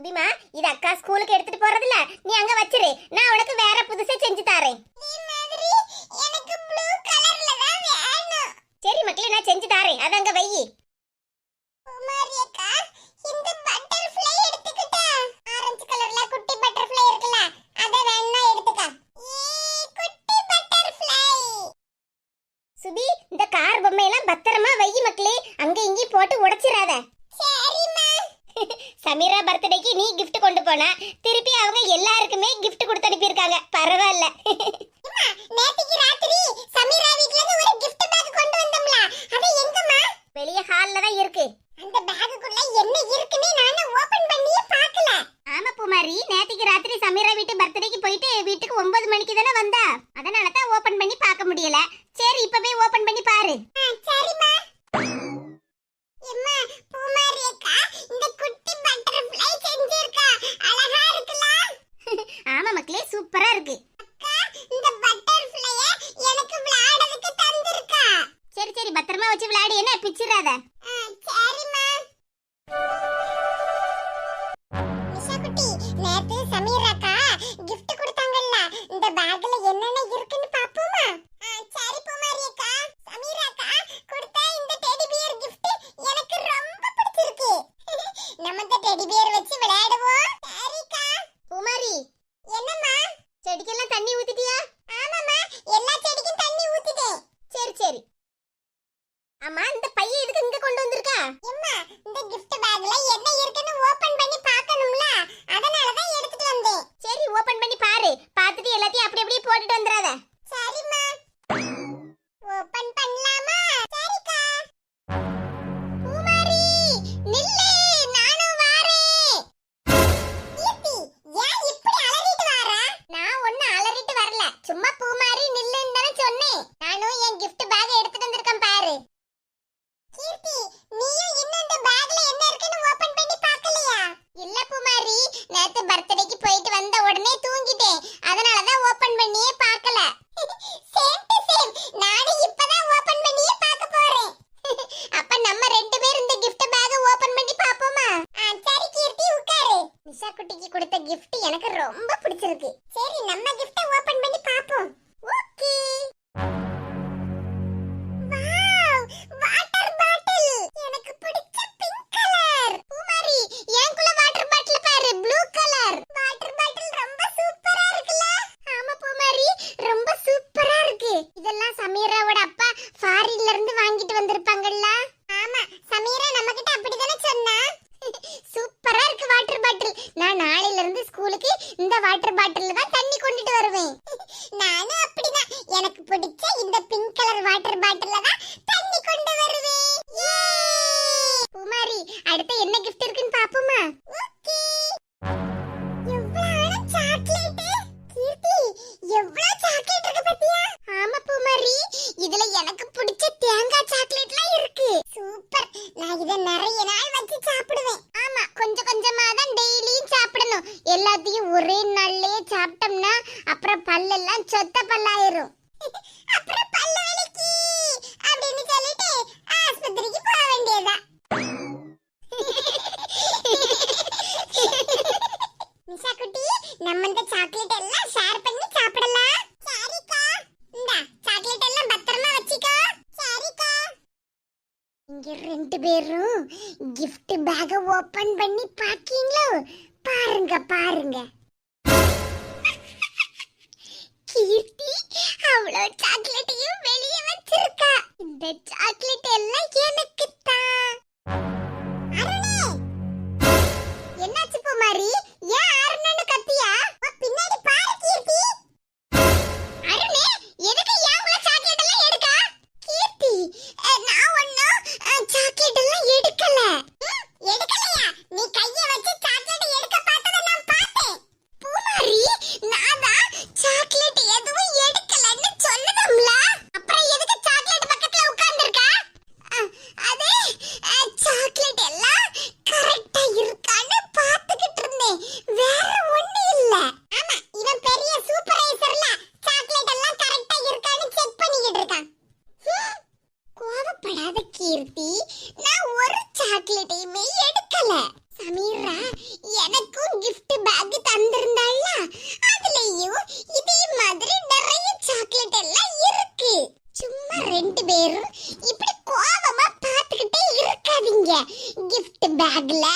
சுபிமா இது அக்கா ஸ்கூலுக்கு எடுத்துட்டு போறதுல நீ அங்க வச்சிரு. நான் உனக்கு வேற புதுசா செஞ்சு தாரேன். சரி மக்களே நான் செஞ்சு தாரேன். அது அங்க வையி சுபி இந்த கார் பொம்மையெல்லாம் பத்திரமா வையி மக்களே. அங்க இங்கேயும் போட்டு உடைச்சிடாத சமீரா பர்த்டேக்கு நீ கிஃப்ட் கொண்டு போனா திருப்பி அவங்க எல்லாருக்குமே கிஃப்ட் கொடுத்து அனுப்பியிருக்காங்க. பரவாயில்ல. நேத்திக்கு ராத்திரி சமீரா வீட்ல இருந்து ஒரு கிஃப்ட் பேக் கொண்டு வந்தோம்ல. அது எங்கம்மா? வெளிய ஹால்ல தான் இருக்கு. அந்த பேக்குக்குள்ள என்ன பத்திரமா வச்சு விளையாடி. என்ன பிச்சிடாத சரிம்மா. நிஷா அக்கா கிஃப்ட் கொடுத்தாங்கல்ல இந்த பேக்ல என்னென்ன இருக்குன்னு பாப்போமா? சரி பூமாரி அக்கா. சமீர் அக்கா கொடுத்த இந்த டெடி கிஃப்ட் எனக்கு ரொம்ப பிடிச்சிருக்கு. நம்ம இந்த டெடி பியர் வச்சு போட்டுட்டு வந்துடாத. சரிம்மா. ஓபன் கிஃப்ட் எனக்கு ரொம்ப பிடிச்சிருக்கு. சரி நம்ம கிஃப்ட ஓபன் பண்ணி பாப்போம் ஓகே கிஃப்ட் பேக ஓபன் பண்ணி பாக்கீங்களோ? பாருங்க பாருங்க. கீர்த்தி அவ்வளோ சாக்லேட்டையும் வெளியே வச்சிருக்கா. இந்த சாக்லேட் எல்லாம் எனக்கு தான் என்னாச்சு பூமாரி ஏன் அருணன்னு கத்தியா? பின்னாடி பாரு கீர்த்தி. বাগলা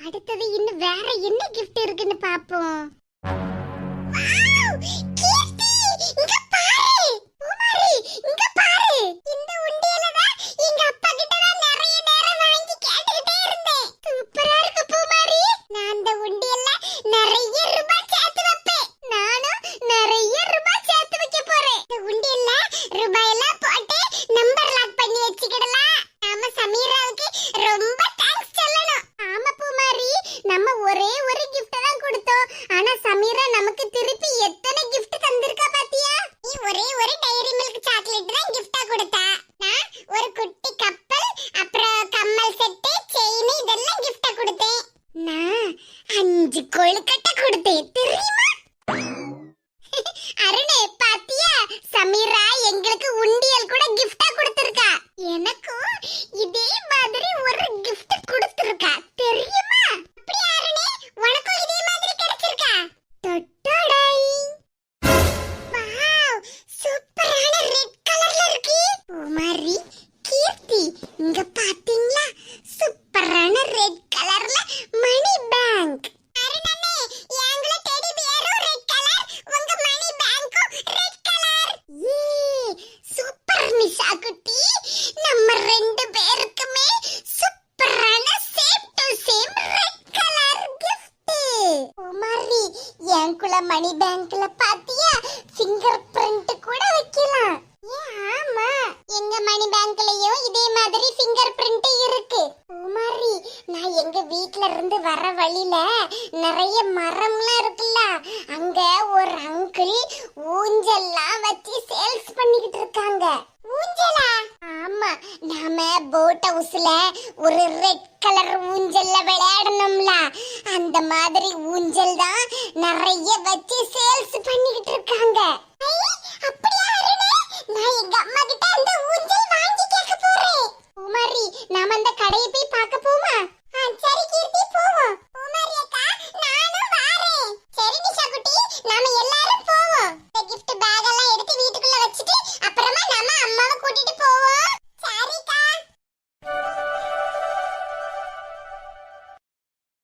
அடுத்தது இன்னும் வேற என்ன கிஃப்ட் இருக்குன்னு பாப்போம். കൊഴുക്കട്ട மணி பேங்க்ல பாத்தியா? சிங்கர்